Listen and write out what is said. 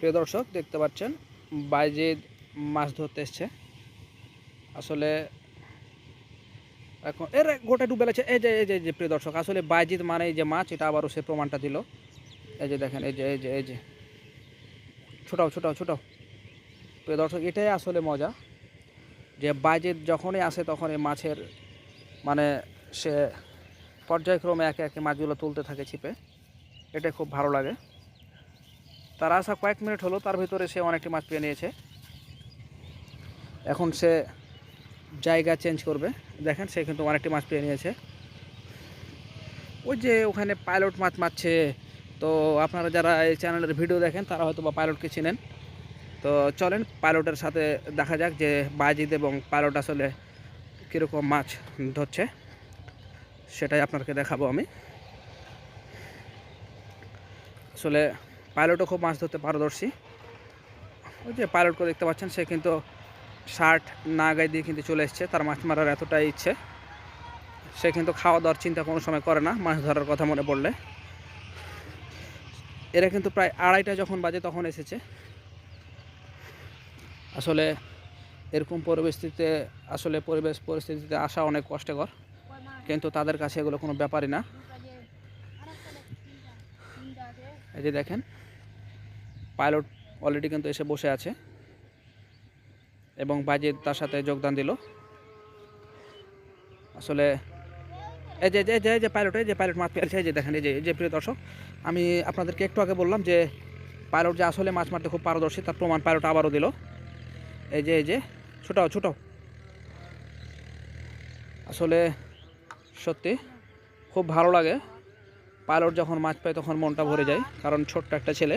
প্রিয় দর্শক, দেখতে পাচ্ছেন বাইজিদ মাছ ধরতে এসছে। আসলে এখন এর গোটা ডুবে গেছে। এই যে এই যে যে, প্রিয় দর্শক, আসলে বাইজিদ মানে এই যে মাছ, এটা আবারও সে প্রমাণটা দিল। এই যে দেখেন, এই যে এই যে এই যে। ছোটাও ছোটাও ছোটাও। প্রিয় দর্শক, এটাই আসলে মজা যে বাইজিদ যখনই আসে তখন এই মাছের মানে সে পর্যায়ক্রমে একে একে মাছগুলো তুলতে থাকে ছিপে। এটা খুব ভালো লাগে। তার আসা কয়েক মিনিট হলো, তার ভিতরে সে অনেকটি মাছ পেয়ে নিয়েছে। এখন সে জায়গা চেঞ্জ করবে। দেখেন, সে কিন্তু অনেকটি মাছ পেয়ে নিয়েছে। ওই যে ওখানে পাইলট মাছ মারছে। তো আপনারা যারা এই চ্যানেলের ভিডিও দেখেন, তারা হয়তো বা পাইলটকে চিনেন। তো চলেন, পাইলটের সাথে দেখা যাক যে বাজিদ এবং পাইলট আসলে কীরকম মাছ ধরছে। সেটাই আপনাকে দেখাবো আমি। আসলে পাইলটও খুব মাছ ধরতে পারদর্শী। ওই যে পাইলটকে দেখতে পাচ্ছেন, সে কিন্তু শার্ট না গায়ে দিয়ে কিন্তু চলে এসছে, তার মাছ মারার এতটাই ইচ্ছে। সে কিন্তু খাওয়া দাওয়ার চিন্তা কোনো সময় করে না, মাছ ধরার কথা মনে পড়লে। এরা কিন্তু প্রায় আড়াইটা যখন বাজে তখন এসেছে। আসলে এরকম পরিস্থিতিতে, আসলে পরিবেশ পরিস্থিতিতে আসা অনেক কষ্টকর, কিন্তু তাদের কাছে এগুলো কোনো ব্যাপারই না। এই যে দেখেন পাইলট অলরেডি কিন্তু এসে বসে আছে এবং বাজিদ তার সাথে যোগদান দিল। আসলে এই যে যে যে যে পাইলট, এই যে পাইলট মাছ পেয়েছে, এই যে দেখেন, এই যে এই যে প্রিয় দর্শক, আমি আপনাদেরকে একটু আগে বললাম যে পাইলট যে আসলে মাছ মারতে খুব পারদর্শী, তার প্রমাণ পাইলট আবারও দিল। এই যে এই যে, ছোটাও ছোটাও। আসলে সত্যি খুব ভালো লাগে। পাইলট যখন মাছ পায় তখন মনটা ভরে যায়, কারণ ছোট্ট একটা ছেলে।